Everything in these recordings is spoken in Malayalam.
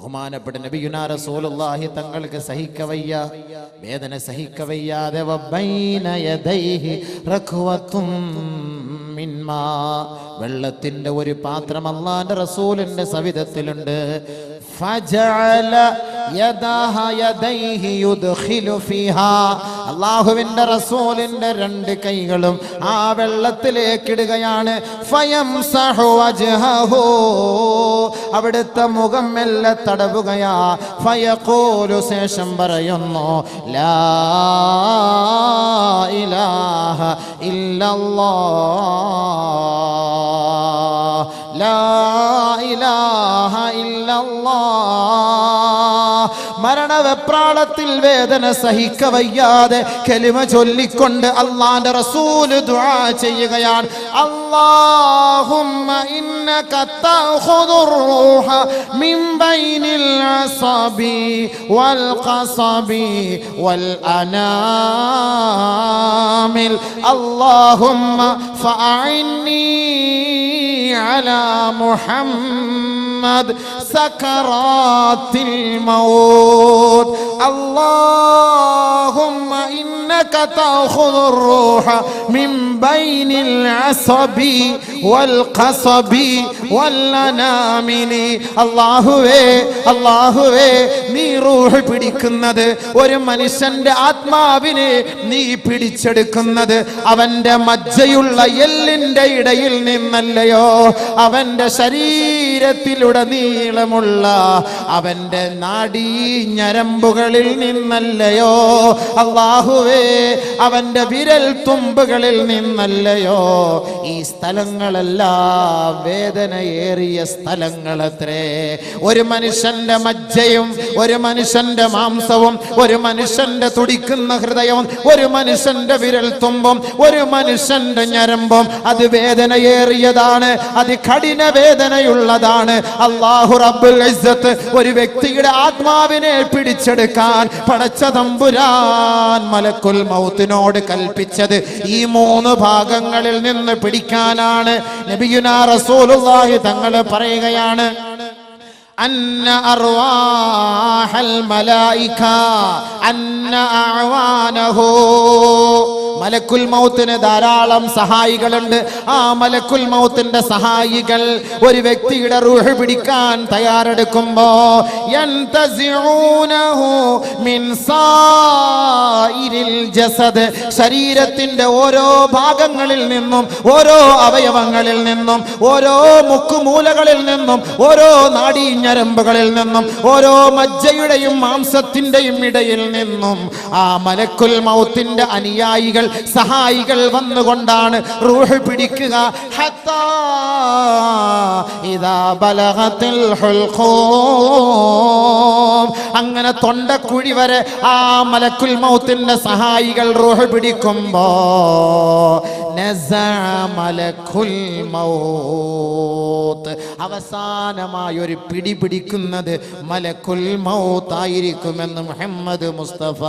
ബഹുമാനപ്പെട്ട നബിയുനാ റസൂലുള്ളാഹി തങ്ങൾക്ക് സഹിക്കവയ്യ വേദന സഹിക്കവയ്യാതെ വെള്ളത്തിന്റെ ഒരു പാത്രം അള്ളാന്റെ റസൂലിന്റെ സവിധത്തിലുണ്ട്. ഫജഅല അള്ളാഹുവിന്റെ റസൂലിന്റെ രണ്ട് കൈകളും ആ വെള്ളത്തിലേക്ക് ഇടുകയാണ് അവിടുത്തെ മുഖം മെല്ലെ തടവുകയാ. ഫയക്കോലു ശേഷം പറയുന്നു ലാ ഇലാഹ ഇല്ലല്ലാഹ് ലാ മരണവെപ്രാളത്തിൽ വേദന സഹിക്കവയ്യാതെ കലിമ ചൊല്ലിക്കൊണ്ട് അള്ളാന്റെ റസൂല് ദുആ ചെയ്യുകയാണ് അള്ളാഹുമ്മ ഇന്നക തഖുദുർ റൂഹ മിൻ ബൈനിൽ അസബി വൽ ഖസബി വൽ അനാമിൽ അള്ളാഹുമ്മ ഫഅഇന്നി അലാ മുഹമ്മദ് محمد سكرات الموت اللهم إنك تأخذ الروح من بين العصب والقصب والأنامل അള്ളാഹുവേ അള്ളാഹുവേ നീ റൂഹ് പിടിക്കുന്നത് ഒരു മനുഷ്യന്റെ ആത്മാവിനെ നീ പിടിച്ചെടുക്കുന്നത് അവന്റെ മജ്ജയുള്ള എല്ലിന്റെ ഇടയിൽ നിന്നല്ലയോ അവന്റെ ശരീരത്തിലുടനീളമുള്ള അവന്റെ നാടീ ഞരമ്പുകളിൽ നിന്നല്ലയോ? അള്ളാഹുവേ അവന്റെ വിരൽ തുമ്പുകളിൽ നിന്നല്ലയോ? ഈ സ്ഥലങ്ങളെല്ലാം വേദനയേറിയ സ്ഥലങ്ങളത്രേ. ഒരു മനുഷ്യന്റെ മജ്ജയും ഒരു മനുഷ്യന്റെ മാംസവും ഒരു മനുഷ്യന്റെ തുടിക്കുന്ന ഹൃദയവും ഒരു മനുഷ്യന്റെ വിരൽ തുമ്പും ഒരു മനുഷ്യന്റെ ഞരമ്പും അത് വേദനയേറിയതാണ് അത് കഠിന വേദനയുള്ളതാണ്. അള്ളാഹു റബ്ബുൽ ഒരു വ്യക്തിയുടെ ആത്മാവിനെ പിടിച്ചെടുക്കാൻ പടച്ച തമ്പുരാൻ മലക്കുൽ മൗത്തിനോട് കൽപ്പിച്ചത് ഈ മൂന്ന് ഭാഗങ്ങളിൽ നിന്ന് പിടിക്കാനാണ്. നബിയുനാ റസൂലുള്ളാഹി തങ്ങൾ പറയുകയാണ് أن أرواح الملائكة أن أعوانه മലക്കുൽ മൗത്തിന് ധാരാളം സഹായികളുണ്ട് ആ മലക്കുൽ മൗത്തിന്റെ സഹായികൾ ഒരു വ്യക്തിയുടെ റൂഹ് പിടിക്കാൻ തയ്യാറെടുക്കുമ്പോ യന്തസിഊനഹു മിൻ സായിരിൽ ജസദ് ശരീരത്തിന്റെ ഓരോ ഭാഗങ്ങളിൽ നിന്നും ഓരോ അവയവങ്ങളിൽ നിന്നും ഓരോ മുക്കുമൂലകളിൽ നിന്നും ഓരോ നാടീഞ്ഞരമ്പുകളിൽ നിന്നും ഓരോ മജ്ജയുടെയും മാംസത്തിന്റെയും ഇടയിൽ നിന്നും ആ മലക്കുൽ മൗത്തിന്റെ അനുയായികൾ സഹായികൾ വന്നുകൊണ്ടാണ് റൂഹ് പിടിക്കുക. അങ്ങനെ തൊണ്ടക്കുഴി വരെ ആ മലക്കുൽ മൗത്തിന്റെ സഹായികൾ റൂഹ് പിടിക്കുമ്പോ നസഅ മലക്കുൽ മൗത്ത് അവസാനമായി ഒരു പിടി പിടിക്കുന്നത് മലക്കുൽ മൗത്തായിരിക്കുമെന്ന് മുഹമ്മദ് മുസ്തഫ.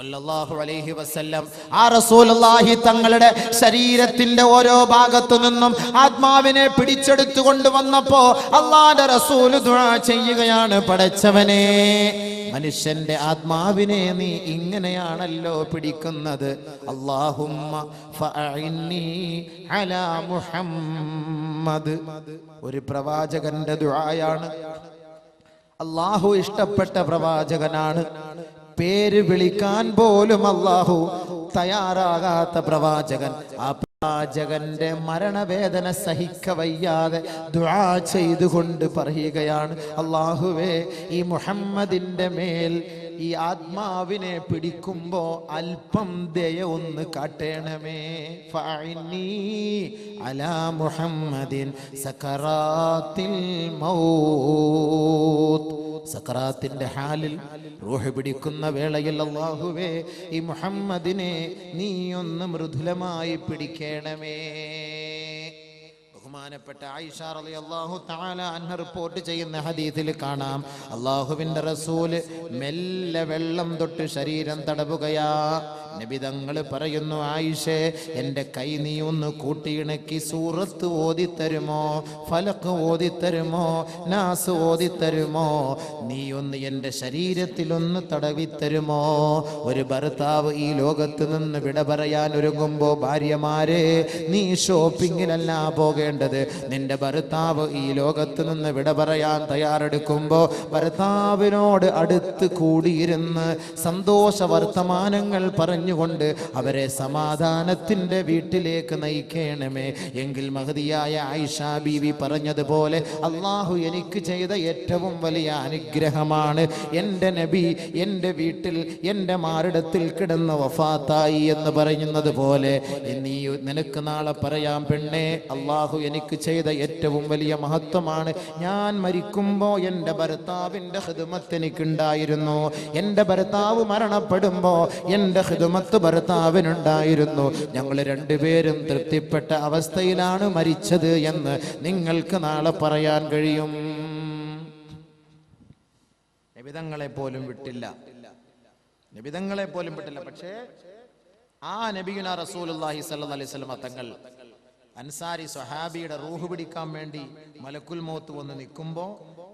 അലൈഹി വസല്ലം. ആ റസൂലുള്ളാഹി തങ്ങളുടെ ശരീരത്തിന്റെ ഓരോ ഭാഗത്തു നിന്നും ആത്മാവിനെ പിടിച്ചെടുത്തു കൊണ്ടുവന്നപ്പോ അള്ളാന്റെ റസൂൽ ദുആ ചെയ്യുകയാണ്. പടച്ചവനെ മനുഷ്യന്റെ ആത്മാവിനെ നീ ഇങ്ങനെയാണല്ലോ പിടിക്കുന്നത്. ഫഅഇന്നി അലാ മുഹമ്മദ്. ഒരു പ്രവാചകന്റെ ദുആയാണ്. അള്ളാഹു ഇഷ്ടപ്പെട്ട പ്രവാചകനാണ്. പേര് വിളിക്കാൻ പോലും അള്ളാഹു തയ്യാറാകാത്ത പ്രവാചകൻ. ആ പ്രവാചകന്റെ മരണവേദന സഹിക്ക വയ്യാതെ ദുആ ചെയ്തുകൊണ്ട് പറയുകയാണ് അള്ളാഹുവേ ഈ മുഹമ്മദിന്റെ മേൽ ഈ ആത്മാവിനെ പിടിക്കുമ്പോ അല്പം ദയ ഒന്ന് കാട്ടേണമേ. അലാ മുഹമ്മദിൻ സക്കറാത്തിൽ മൗത്ത് സക്കറാത്തിന്റെ ഹാലിൽ റൂഹ് പിടിക്കുന്ന വേളയിൽ അള്ളാഹുവേ ഈ മുഹമ്മദിനെ നീ ഒന്ന് മൃദുലമായി പിടിക്കണമേ. ബഹുമാനപ്പെട്ട ആയിഷ റളിയല്ലാഹു തആല അൻഹ റിപ്പോർട്ട് ചെയ്യുന്ന ഹദീസിൽ കാണാം. അള്ളാഹുവിന്റെ റസൂൽ മെല്ലെ വെള്ളം തൊട്ട് ശരീരം തടവുകയാ. നബിതങ്ങൾ പറയുന്നു ആയിഷേ എന്റെ കൈ നീ ഒന്ന് കൂട്ടിയിണക്കി സൂറത്ത് ഓതിത്തരുമോ? ഫലക്ക് ഓതിത്തരുമോ? നാസ് ഓതിത്തരുമോ? നീ ഒന്ന് എന്റെ ശരീരത്തിലൊന്ന് തടവിത്തരുമോ? ഒരു ഭർത്താവ് ഈ ലോകത്ത് നിന്ന് വിട പറയാൻ ഒരുങ്ങുമ്പോ ഭാര്യമാരെ നീ ഷോപ്പിങ്ങിലല്ല പോകേണ്ടത്. നിന്റെ ഭർത്താവ് ഈ ലോകത്ത് നിന്ന് വിട പറയാൻ തയ്യാറെടുക്കുമ്പോൾ ഭർത്താവിനോട് അടുത്ത് കൂടിയിരുന്ന് സന്തോഷ വർത്തമാനങ്ങൾ പറഞ്ഞുകൊണ്ട് അവരെ സമാധാനത്തിന്റെ വീട്ടിലേക്ക് നയിക്കണമേ. എങ്കിൽ മഹതിയായ ആയിഷ ബീവി പറഞ്ഞതുപോലെ അള്ളാഹു എനിക്ക് ചെയ്ത ഏറ്റവും വലിയ അനുഗ്രഹമാണ് എന്റെ നബി എന്റെ വീട്ടിൽ എന്റെ മാറിടത്തിൽ കിടന്ന് വഫാത്തായി എന്ന് പറയുന്നത് പോലെ. നീ നിനക്ക് നാളെ പറയാം പെണ്ണേ അള്ളാഹു എനിക്ക് ചെയ്ത ഏറ്റവും വലിയ മഹത്വമാണ്. ഞാൻ മരിക്കുമ്പോൾ എന്റെ ഭർത്താവിന്റെ ഹിതുമത്ത് എനിക്കുണ്ടായിരുന്നു. എന്റെ ഭർത്താവ് മരണപ്പെടുമ്പോൾ എന്റെ ഹിതുമത്ത് ഭർത്താവിനുണ്ടായിരുന്നു. ഞങ്ങൾ രണ്ടുപേരും തൃപ്തിപ്പെട്ട അവസ്ഥയിലാണ് മരിച്ചത് എന്ന് നിങ്ങൾക്ക് നാളെ പറയാൻ കഴിയും. നിബിതങ്ങളെ പോലും വിട്ടില്ല. നിബിതങ്ങളെ പോലും വിട്ടില്ല. പക്ഷേ ആ നബിഗുന റസൂൽ അള്ളാഹി സല്ലാ അലൈഹി വസല്ലമ തങ്ങൾ അൻസാരി സൊഹാബിയുടെ റൂഹ് പിടിക്കാൻ വേണ്ടി മലക്കുൽ മോത്ത് വന്ന് നിൽക്കുമ്പോൾ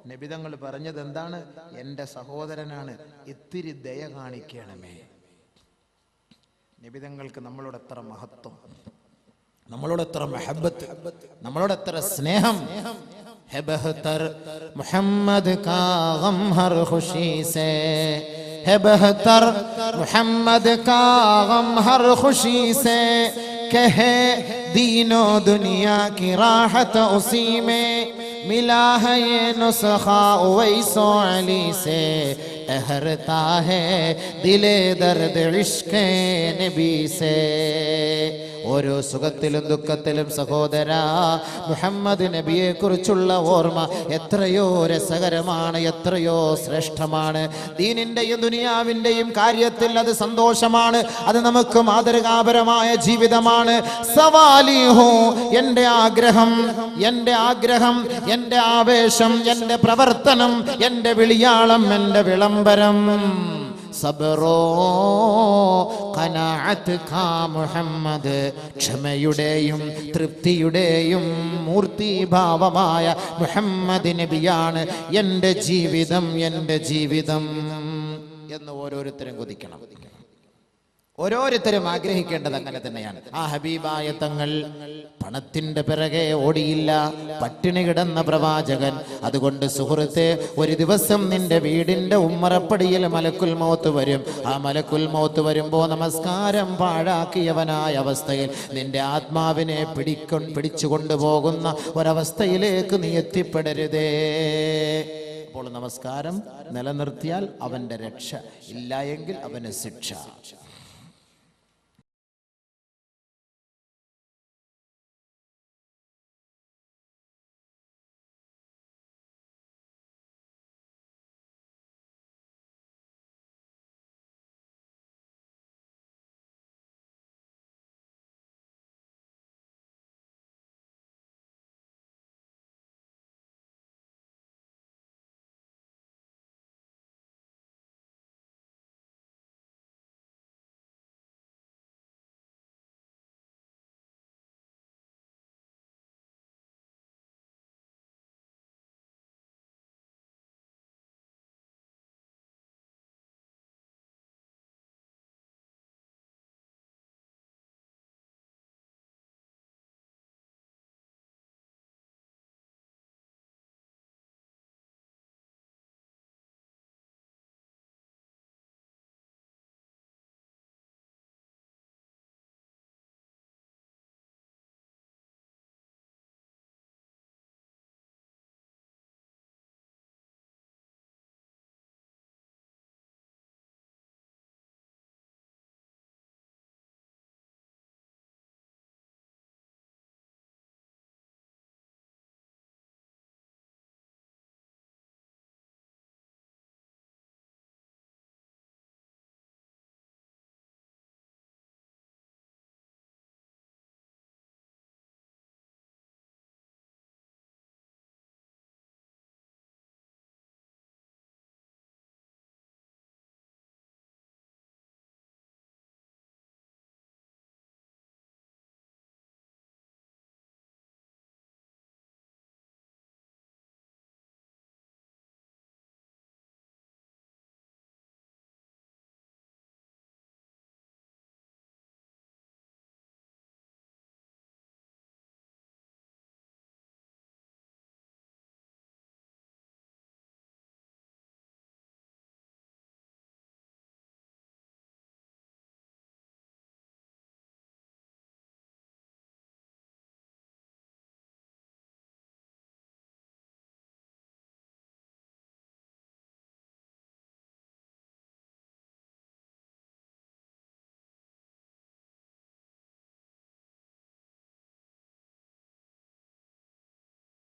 നബിതങ്ങൾ പറഞ്ഞത് എന്താണ്? എന്റെ സഹോദരനാണ് ഇത്തിരി ദയ കാണിക്കണമേ. നിബിതങ്ങൾക്ക് നമ്മളോട് എത്ര മഹത്വം? നമ്മളോട് എത്ര മെഹബത്ത്? നമ്മളോട് എത്ര സ്നേഹം? ہے മുഹമ്മദ് محمد کا ഹർ ہر خوشی سے ہے بہتر कहे दीनो दुनिया की राहत उसी में मिला है ये नुस्खा वैसो अली से ठहरता है दिले दर्द इश्क नबी से ഓരോ സുഖത്തിലും ദുഃഖത്തിലും സഹോദര മുഹമ്മദ് നബിയെ കുറിച്ചുള്ള ഓർമ്മ എത്രയോ രസകരമാണ് എത്രയോ ശ്രേഷ്ഠമാണ്. ദീനിന്റെയും ദുനിയാവിന്റെയും കാര്യത്തിൽ അത് സന്തോഷമാണ് അത് നമുക്ക് മാതൃകാപരമായ ജീവിതമാണ്. സവാലിഹോ എന്റെ ആഗ്രഹം എന്റെ ആഗ്രഹം എന്റെ ആവേശം എന്റെ പ്രവർത്തനം എന്റെ വിളിയാളം എന്റെ വിളംബരം. സബറോ കനാഅത്ത് കാ മുഹമ്മദ്. ക്ഷമയുടെയും തൃപ്തിയുടെയും മൂർത്തിഭാവമായ മുഹമ്മദ് നബിയാണ് എന്റെ ജീവിതം എന്റെ ജീവിതം എന്ന് ഓരോരുത്തരും കൊതിക്കണം. ഓരോരുത്തരും ആഗ്രഹിക്കേണ്ടത് അങ്ങനെ തന്നെയാണ്. ആ ഹബീബായ തങ്ങൾ പണത്തിന്റെ പിറകെ ഓടിയില്ല. പട്ടിണി കിടന്ന പ്രവാചകൻ അതുകൊണ്ട് സുഹൃത്തെ ഒരു ദിവസം നിന്റെ വീടിന്റെ ഉമ്മറപ്പടിയിൽ മലക്കുൽ മൗത്ത് വരും. ആ മലക്കുൽ മൗത്ത് വരുമ്പോ നമസ്കാരം പാഴാക്കിയവനായ അവസ്ഥയിൽ നിന്റെ ആത്മാവിനെ പിടിക്കൊ പിടിച്ചു കൊണ്ടുപോകുന്ന ഒരവസ്ഥയിലേക്ക് നീ എത്തിപ്പെടരുതേ. അപ്പോൾ നമസ്കാരം നിലനിർത്തിയാൽ അവന്റെ രക്ഷ ഇല്ല എങ്കിൽ അവന് ശിക്ഷ.